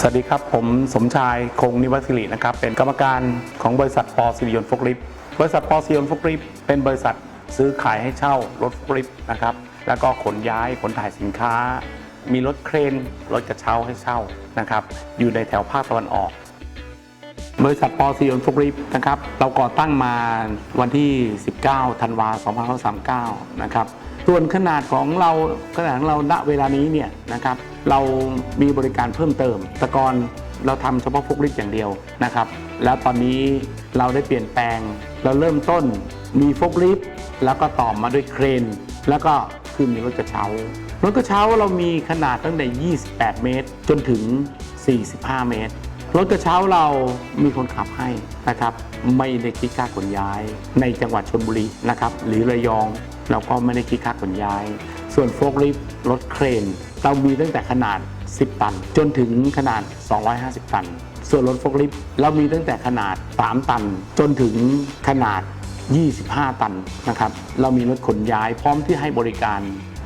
สวัสดีครับ ผมสมชายคงนิวัสิรินะครับ เป็นกรรมการของบริษัทปอซิริยนฟกลิฟบริษัทปอซิริยนฟกลิฟเป็นบริษัทซื้อขายให้เช่ารถฟกลิฟนะครับ แล้วก็ขนย้ายขนถ่ายสินค้า มีรถเครน รถกระเช้าให้เช่านะครับ อยู่ในแถวภาคตะวันออก บริษัทปอซีออนฟุกริฟนะครับ เราก่อตั้งมาวันที่ 19 ธันวา2539 นะครับ ส่วนขนาดของเราขนาดของเราณเวลานี้เนี่ยนะครับเรามีบริการเพิ่มเติม แต่ก่อนเราทำเฉพาะฟกริฟอย่างเดียวนะครับ แล้วตอนนี้เราได้เปลี่ยนแปลง เราเริ่มต้นมีฟกลิฟแล้วก็ต่อมาด้วยเครน แล้วก็คือมีรถกระเช้ารถกระเช้าเรามีขนาดตั้งแต่ 28 เมตร จนถึง 45 เมตร รถกระเช้าเรามีคนขับให้นะครับ ไม่ได้คิดค่าขนย้ายในจังหวัดชนบุรีนะครับ หรือระยอง เราก็ไม่ได้คิดค่าขนย้าย ส่วนโฟล์คลิฟต์รถเครน เรามีตั้งแต่ขนาด 10 ตัน จนถึงขนาด 250 ตัน ส่วนรถโฟล์คลิฟต์เรามีตั้งแต่ขนาด 3 ตัน จนถึงขนาด 25 ตันนะครับ เรามีรถขนย้ายพร้อมที่ให้บริการ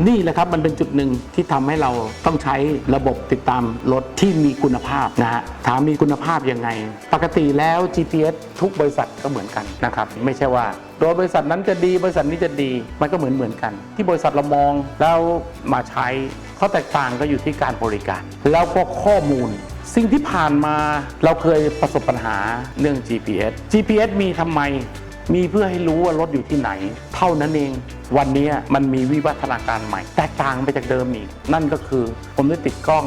นี่แหละครับมันเป็นจุดหนึ่งที่ทำให้เราต้องใช้ระบบติดตามรถที่มีคุณภาพนะฮะถามมีคุณภาพยังไง ปกติแล้ว GPS ทุกบริษัทก็เหมือนกันนะครับ ไม่ใช่ว่าตัวบริษัทนั้นจะดีบริษัทนี้จะดีมันก็เหมือนเหมือนกัน ที่บริษัทเรามองแล้วมาใช้ข้อแตกต่างก็อยู่ที่การบริการ แล้วก็ข้อมูลสิ่งที่ผ่านมาเราเคยประสบปัญหาเรื่อง GPS GPS มีทำไม มีเพื่อให้รู้ว่ารถอยู่ที่ไหน เท่านั้นเองวันนี้มันมีวิวัฒนาการใหม่ แตกต่างไปจากเดิมอีก นั่นก็คือผมได้ติดกล้อง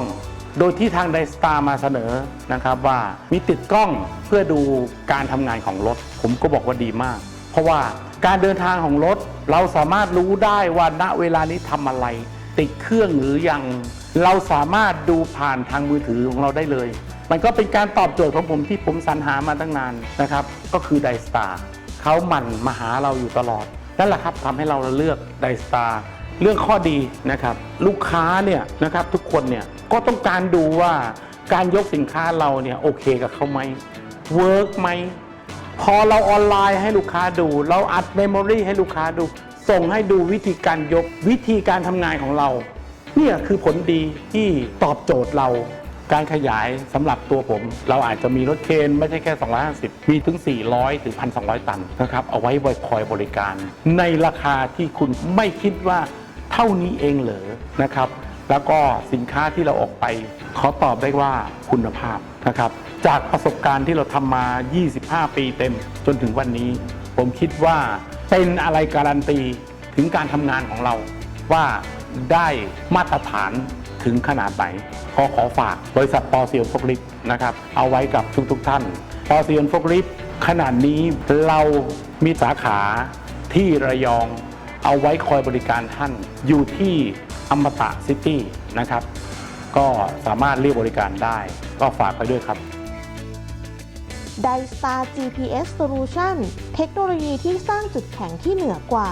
โดยที่ทางไดสตาร์มาเสนอนะครับว่ามีติดกล้องเพื่อดูการทำงานของรถ ผมก็บอกว่าดีมาก เพราะว่าการเดินทางของรถเราสามารถรู้ได้ว่าณเวลานี้ทำอะไร ติดเครื่องหรือยังเราสามารถดูผ่านทางมือถือของเราได้เลย มันก็เป็นการตอบโจทย์ของผมที่ผมสรรหามาตั้งนานนะครับ ก็คือไดสตาร์ เขาหมั่นมาหาเราอยู่ตลอดนั่นแหละครับทำให้เราเลือกไดสตาร์เรื่องข้อดีนะครับลูกค้าเนี่ยนะครับทุกคนเนี่ยก็ต้องการดูว่าการยกสินค้าเราเนี่ยโอเคกับเขาไหมเวิร์กไหมพอเราออนไลน์ให้ลูกค้าดู เราอัดเมมโมรีให้ลูกค้าดู ส่งให้ดูวิธีการยกวิธีการทำงานของเรา เนี่ยคือผลดีที่ตอบโจทย์เรา การขยายสำหรับตัวผม เราอาจจะมีรถเคนไม่ใช่แค่ 250 มีถึง 400 ถึง 1,200 ตันนะครับ เอาไว้ไว้คอยบริการ ในราคาที่คุณไม่คิดว่าเท่านี้เองเหรอนะครับ แล้วก็สินค้าที่เราออกไปขอตอบได้ว่าคุณภาพนะครับ จากประสบการณ์ที่เราทำมา 25 ปีเต็มจนถึงวันนี้ ผมคิดว่าเป็นอะไรการันตีถึงการทำงานของเราว่าได้มาตรฐาน ถึงขนาดไหนขอขอฝากบริษัทปอเซียนฟกลิฟนะครับเอาไว้กับทุกๆทท่านปอเซียนฟกลิฟขนาดนี้เรามีสาขาที่ระยองเอาไว้คอยบริการท่านอยู่ที่อมตะซิตี้นะครับ ก็สามารถเรียกบริการได้ก็ฝากไปด้วยครับ d i s t a r GPS Solution เทคโนโลยีที่สร้างจุดแข็งที่เหนือกว่า